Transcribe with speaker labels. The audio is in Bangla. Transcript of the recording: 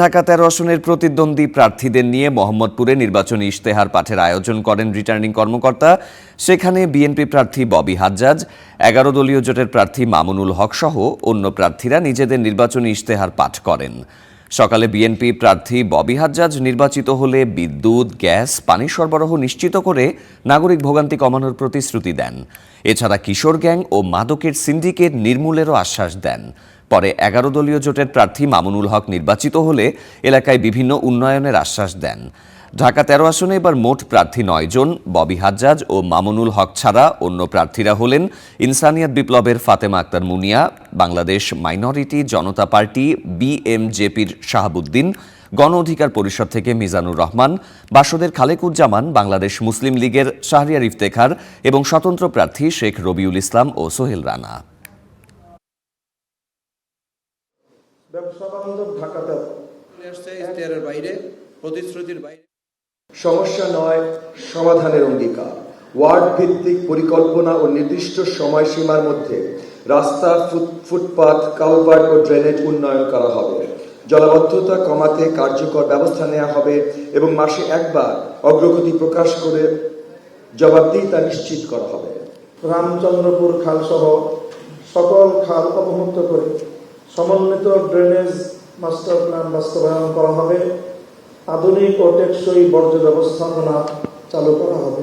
Speaker 1: ঢাকা তেরো আসনের প্রতিদ্বন্দ্বী প্রার্থীদের নিয়ে মোহাম্মদপুরে নির্বাচনী ইশতেহার পাঠের আয়োজন করেন রিটার্নিং কর্মকর্তা। সেখানে বিএনপি প্রার্থী ববি হাজ্জাজ, এগারো দলীয় জোটের প্রার্থী মামুনুল হক সহ অন্য প্রার্থীরা নিজেদের নির্বাচনী ইশতেহার পাঠ করেন। সকালে বিএনপি প্রার্থী ববি হাজ্জাজ নির্বাচিত হলে বিদ্যুৎ, গ্যাস, পানি সরবরাহ নিশ্চিত করে নাগরিক ভোগান্তি কমানোর প্রতিশ্রুতি দেন। এছাড়া কিশোর গ্যাং ও মাদকের সিন্ডিকেট নির্মূলেরও আশ্বাস দেন। পরে এগারো দলীয় জোটের প্রার্থী মামুনুল হক নির্বাচিত হলে এলাকায় বিভিন্ন উন্নয়নের আশ্বাস দেন। ঢাকা তেরো আসনে এবার মোট প্রার্থী নয় জন, ববি হাজ্জাজ ও মামুনুল হক ছাড়া অন্য প্রার্থীরা হলেন ইনসানিয়াত বিপ্লবের ফাতেমা আক্তার মুনিয়া, বাংলাদেশ মাইনরিটি জনতা পার্টি বিএমজেপির শাহাবুদ্দিন, গণ অধিকার পরিষদ থেকে মিজানুর রহমান, বাসদের খালেকুজ্জামান, বাংলাদেশ মুসলিম লীগের শাহরিয়ার ইফতেখার এবং স্বতন্ত্র প্রার্থী শেখ রবিউল ইসলাম ও সোহেল রানা।
Speaker 2: ব্যবসা বান্ধব ঢাকাতে
Speaker 3: এসছে ইশতেহারের বাইরে প্রতিশ্রুতির বাইরে।
Speaker 2: সমস্যা নয় সমাধানের অঙ্গীকার। ওয়ার্ড ভিত্তিক পরিকল্পনা ও নির্দিষ্ট সময়সীমার মধ্যে রাস্তা ফুট- ফুটপাত কালভার্ট ও ড্রেনেজ উন্নয়ন করা হবে। জলাবদ্ধতা কমাতে কার্যকর ব্যবস্থা নেওয়া হবে এবং মাসে একবার অগ্রগতি প্রকাশ করে জবাবদিহিতা নিশ্চিত করা হবে।
Speaker 4: রামচন্দ্রপুর খাল সহ সকল খাল অবমুক্ত করে সমন্বিত ড্রেনেজ মাস্টার প্ল্যান বাস্তবায়ন করা হবে। আধুনিক ও টেকসই বর্জ্য ব্যবস্থাপনা চালু করা হবে।